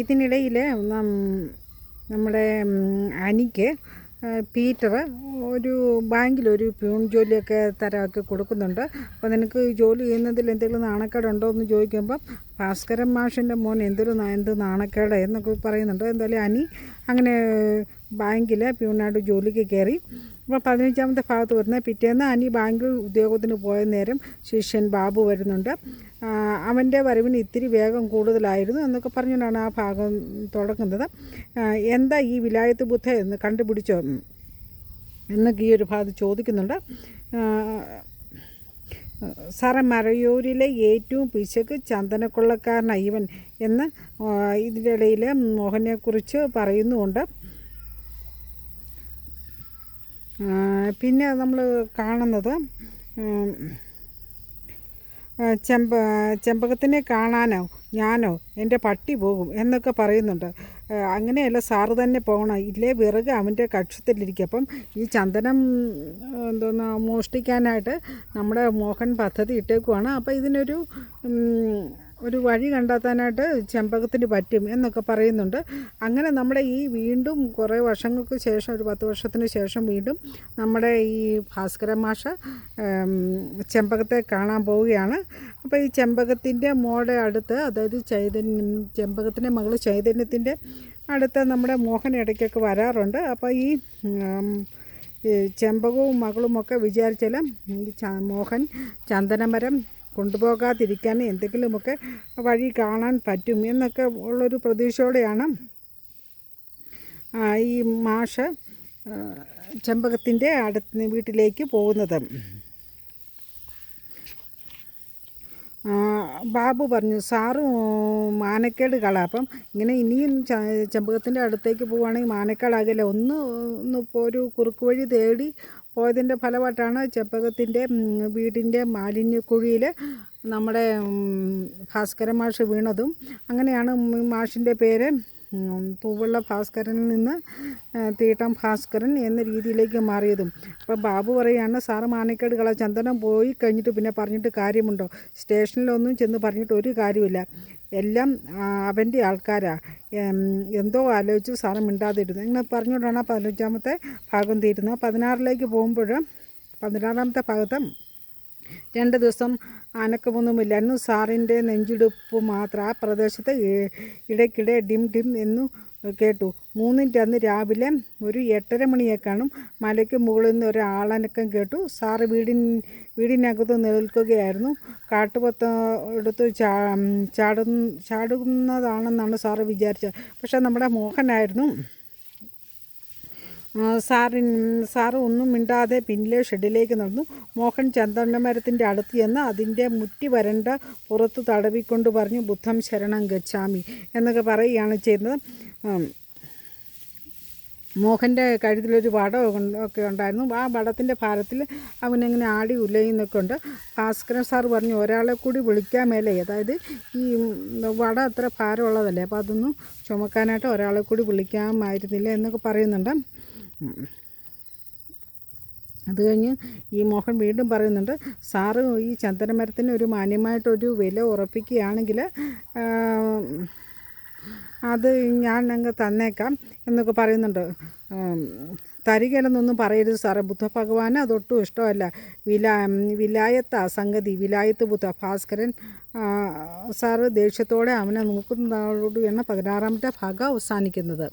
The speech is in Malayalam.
ഇതിനിടയിൽ നമ്മുടെ അനിക്ക് പീറ്റർ ഒരു ബാങ്കിലൊരു പ്യൂൺ ജോലിയൊക്കെ തരമൊക്കെ കൊടുക്കുന്നുണ്ട്. അപ്പോൾ നിനക്ക് ജോലി ചെയ്യുന്നതിൽ എന്തെങ്കിലും നാണക്കേടുണ്ടോ എന്ന് ചോദിക്കുമ്പം ഭാസ്കരൻ മാഷിന്റെ മോൻ എന്തൊരു എന്ത് നാണക്കേട് എന്നൊക്കെ പറയുന്നുണ്ട്. എന്തായാലും അനി അങ്ങനെ ബാങ്കിൽ പ്യൂണായിട്ട് ജോലിക്ക് കയറി. അപ്പോൾ പതിനഞ്ചാമത്തെ ഭാഗത്ത് വരുന്ന പിറ്റേന്ന് അനി ബാങ്കിൽ ഉദ്യോഗത്തിന് പോയ നേരം ശിഷ്യൻ ബാബു വരുന്നുണ്ട്. അവന്റെ വരവിന് ഇത്തിരി വേഗം കൂടുതലായിരുന്നു എന്നൊക്കെ പറഞ്ഞുകൊണ്ടാണ് ആ ഭാഗം തുടങ്ങുന്നത്. എന്താ ഈ വിലായത്ത് ബുദ്ധ എന്ന് കണ്ടുപിടിച്ചോ? എന്നൊക്കെ ഈ ഒരു ഭാഗത്ത് ചോദിക്കുന്നുണ്ട്. സാറേ മറയൂരിലെ ഏറ്റവും പിശക് ചന്ദനക്കൊള്ളക്കാരനാണ് ഇവൻ എന്ന് ഇതിന്റെ ഇടയിൽ മോഹനെക്കുറിച്ച് പറയുന്നുമുണ്ട്. പിന്നെ നമ്മൾ കാണുന്നത് ചെമ്പ ചെമ്പകത്തിനെ കാണാനോ ഞാനോ എന്റെ പട്ടി പോകും എന്നൊക്കെ പറയുന്നുണ്ട്. അങ്ങനെയല്ല സാറ് തന്നെ പോകണം. ഇല്ലേ വിറക് അവന്റെ കക്ഷത്തിലിരിക്കും. അപ്പം ഈ ചന്ദനം എന്തോന്ന് മോഷ്ടിക്കാനായിട്ട് നമ്മുടെ മോഹൻ പദ്ധതി ഇട്ടേക്കുവാണ്. അപ്പോൾ ഇതിനൊരു ഒരു വഴി കണ്ടെത്താനായിട്ട് ചെമ്പകത്തിന് പറ്റും എന്നൊക്കെ പറയുന്നുണ്ട്. അങ്ങനെ നമ്മുടെ ഈ വീണ്ടും കുറേ വർഷങ്ങൾക്ക് ശേഷം ഒരു പത്ത് വർഷത്തിന് ശേഷം വീണ്ടും നമ്മുടെ ഈ ഭാസ്കര മാഷ ചെമ്പകത്തെ കാണാൻ പോവുകയാണ്. അപ്പോൾ ഈ ചെമ്പകത്തിന്റെ മോടെ അടുത്ത് അതായത് ചൈതന്യം ചെമ്പകത്തിന്റെ മകൾ ചൈതന്യത്തിന്റെ അടുത്ത് നമ്മുടെ മോഹൻ ഇടയ്ക്കൊക്കെ വരാറുണ്ട്. അപ്പോൾ ഈ ചെമ്പകവും മകളുമൊക്കെ വിചാരിച്ചാലും മോഹൻ ചന്ദനമരം കൊണ്ടുപോകാതിരിക്കാൻ എന്തെങ്കിലുമൊക്കെ വഴി കാണാൻ പറ്റും എന്നൊക്കെ ഉള്ളൊരു പ്രതീക്ഷയോടെയാണ് ഈ മാഷ ചെമ്പകത്തിന്റെ അടുത്ത് വീട്ടിലേക്ക് പോകുന്നത്. ബാബു പറഞ്ഞു സാറ് മാനക്കേട് കള. അപ്പം ഇങ്ങനെ ഇനിയും ചെമ്പകത്തിന്റെ അടുത്തേക്ക് പോവുകയാണെങ്കിൽ മാനക്കേടാകില്ല. ഒന്ന് ഒന്ന് ഇപ്പോൾ ഒരു കുറുക്ക് വഴി തേടി പോയതിന്റെ ഫലമായിട്ടാണ് ചെപ്പകത്തിന്റെ വീടിന്റെ മാലിന്യക്കുഴിയിൽ നമ്മുടെ ഭാസ്കര മാഷ് വീണതും. അങ്ങനെയാണ് മാഷിന്റെ പേര് ഉം, തൂവള്ള ഭാസ്കരനിൽ നിന്ന് തീട്ടം ഭാസ്കരൻ എന്ന രീതിയിലേക്ക് മാറിയതും. അപ്പോൾ ബാബു പറയുകയാണ് സാറ് മാനക്കേട് കള ചന്ദനം പോയി കഴിഞ്ഞിട്ട് പിന്നെ പറഞ്ഞിട്ട് കാര്യമുണ്ടോ? സ്റ്റേഷനിലൊന്നും ചെന്ന് പറഞ്ഞിട്ട് ഒരു കാര്യമില്ല എല്ലാം അവന്റെ ആൾക്കാരാ. എം, എന്തോ ആലോചിച്ച് സാറ് മിണ്ടാതിരുന്നു. ഇങ്ങനെ പറഞ്ഞുകൊണ്ടാണ് പതിനഞ്ചാമത്തെ ഭാഗം തീരുന്നത്. പതിനാറിലേക്ക് പോകുമ്പോൾ പതിനാറാമത്തെ ഭാഗത്ത് രണ്ട് ദിവസം അനക്കമൊന്നുമില്ലായിരുന്നു സാറിന്റെ നെഞ്ചിടുപ്പ് മാത്രം ആ പ്രദേശത്ത് ഇടയ്ക്കിടെ ഡിം ഡിം എന്നു കേട്ടു. മൂന്നിന്റെ അന്ന് രാവിലെ ഒരു എട്ടര മണിയെ കാണും മലയ്ക്ക് മുകളിൽ നിന്ന് ഒരാളനക്കം കേട്ടു. സാറ് വീടിൻ വീടിനകത്ത് നിൽക്കുകയായിരുന്നു. കാട്ടുപത്ത എടുത്ത് ചാ ചാടു ചാടുന്നതാണെന്നാണ് സാറ് വിചാരിച്ചത്. പക്ഷേ നമ്മുടെ മോഹനായിരുന്നു. സാറിൻ സാറ് ഒന്നും മിണ്ടാതെ പിന്നിലെ ഷെഡിലേക്ക് നടന്നു മോഹൻ ചന്ദനമരത്തിന്റെ അടുത്ത് ചെന്ന് അതിന്റെ മുറ്റി വരണ്ട പുറത്ത് തടവിക്കൊണ്ട് പറഞ്ഞു ബുദ്ധം ശരണം ഗച്ഛാമി എന്നൊക്കെ പറയുകയാണ് ചെയ്യുന്നത്. മോഹന്റെ കഴുത്തിലൊരു വടം ഒക്കെ ഉണ്ടായിരുന്നു ആ വടത്തിന്റെ ഭാരത്തിൽ അവനങ്ങനെ ആടി ഉലയുന്നൊക്കെ ഉണ്ട് ഭാസ്കരൻ സാർ പറഞ്ഞു ഒരാളെ കൂടി വിളിക്കാൻ മേലേ അതായത് ഈ വട അത്ര ഭാരമുള്ളതല്ലേ അപ്പോൾ അതൊന്നും ചുമക്കാനായിട്ട് ഒരാളെ കൂടി വിളിക്കാമായിരുന്നില്ല എന്നൊക്കെ പറയുന്നുണ്ട്. അത് കഴിഞ്ഞ് ഈ മോഹൻ വീണ്ടും പറയുന്നുണ്ട് സാറ് ഈ ചന്ദനമരത്തിന് ഒരു മാന്യമായിട്ടൊരു വില ഉറപ്പിക്കുകയാണെങ്കിൽ അത് ഞാൻ അങ്ങ് തന്നേക്കാം എന്നൊക്കെ പറയുന്നുണ്ട്. തരികയിലെന്നൊന്നും പറയരുത് സാറേ. ബുദ്ധ ഭഗവാന് അതൊട്ടും ഇഷ്ടമല്ല. വിലാ വിലായത്ത സംഗതി വിലായത്ത് ബുദ്ധ ഭാസ്കരൻ സാറ് ദേഷ്യത്തോടെ അവനെ നോക്കുന്നതോടുകൂടിയാണ് പതിനാറാമത്തെ ഭാഗം അവസാനിക്കുന്നത്.